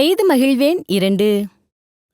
செய்து மகிழ்வேன் இரண்டு.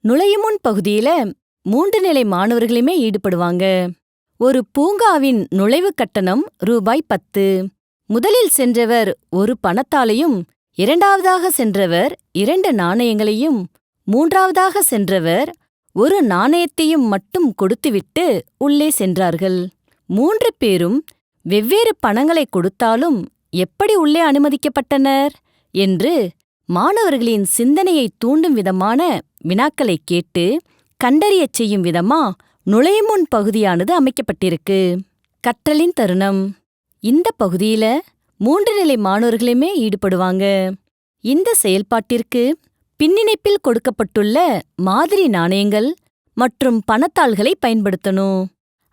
நுழையுமுன் பகுதியில மூன்று நிலை மாணவர்களுமே ஈடுபடுவாங்க. ஒரு பூங்காவின் நுழைவு கட்டணம் ரூபாய் பத்து. முதலில் சென்றவர் ஒரு பணத்தாலையும் இரண்டாவதாக சென்றவர் இரண்டு நாணயங்களையும் மூன்றாவதாக சென்றவர் ஒரு நாணயத்தையும் மட்டும் கொடுத்துவிட்டு உள்ளே சென்றார்கள். மூன்று பேரும் வெவ்வேறு பணங்களை கொடுத்தாலும் எப்படி உள்ளே அனுமதிக்கப்பட்டனர்? என்று மாணவர்களின் சிந்தனையை தூண்டும் விதமான வினாக்களைக் கேட்டு கண்டறியச் செய்யும் விதமா நுழைமுன் பகுதியானது அமைக்கப்பட்டிருக்கு. கற்றலின் தருணம். இந்த பகுதியில மூன்று நிலை மாணவர்களுமே ஈடுபடுவாங்க. இந்த செயல்பாட்டிற்கு பின்னிணைப்பில் கொடுக்கப்பட்டுள்ள மாதிரி நாணயங்கள் மற்றும் பணத்தாள்களை பயன்படுத்தணும்.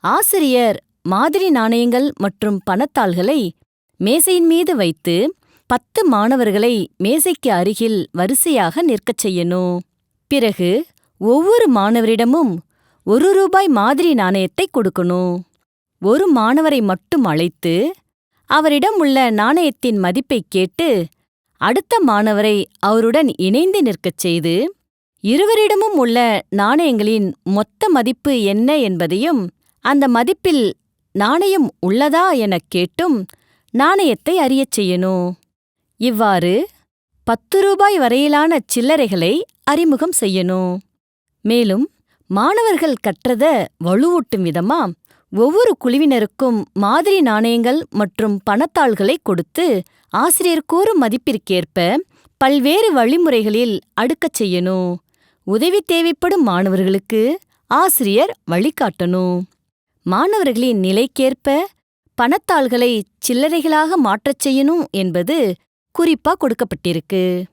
ஆசிரியர் மாதிரி நாணயங்கள் மற்றும் பணத்தாள்களை மேசையின் மீது வைத்து பத்து மாணவர்களை மேசைக்கு அருகில் வரிசையாக நிற்கச் செய்யணும். பிறகு ஒவ்வொரு மாணவரிடமும் ஒரு ரூபாய் மாதிரி நாணயத்தை கொடுக்கணும். ஒரு மாணவரை மட்டும் அழைத்து அவரிடம் உள்ள நாணயத்தின் மதிப்பைக் கேட்டு அடுத்த மாணவரை அவருடன் இணைந்து நிற்கச் செய்து இருவரிடமும் உள்ள நாணயங்களின் மொத்த மதிப்பு என்ன என்பதையும் அந்த மதிப்பில் நாணயம் உள்ளதா எனக் கேட்டும் நாணயத்தை அறியச் செய்யணும். இவ்வாறு பத்து ரூபாய் வரையிலான சில்லறைகளை அறிமுகம் செய்யணும். மேலும் மாணவர்கள் கற்றத வலுவூட்டும் விதமா ஒவ்வொரு குழுவினருக்கும் மாதிரி நாணயங்கள் மற்றும் பணத்தாள்களை கொடுத்து ஆசிரியர் கூறும் மதிப்பிற்கேற்ப பல்வேறு வழிமுறைகளில் அடுக்கச் செய்யணும். உதவி தேவைப்படும் மாணவர்களுக்கு ஆசிரியர் வழிகாட்டணும். மாணவர்களின் நிலைக்கேற்ப பணத்தாள்களை சில்லறைகளாக மாற்றச் செய்யணும் என்பது குறிப்பா கொடுக்கப்பட்டிருக்கு.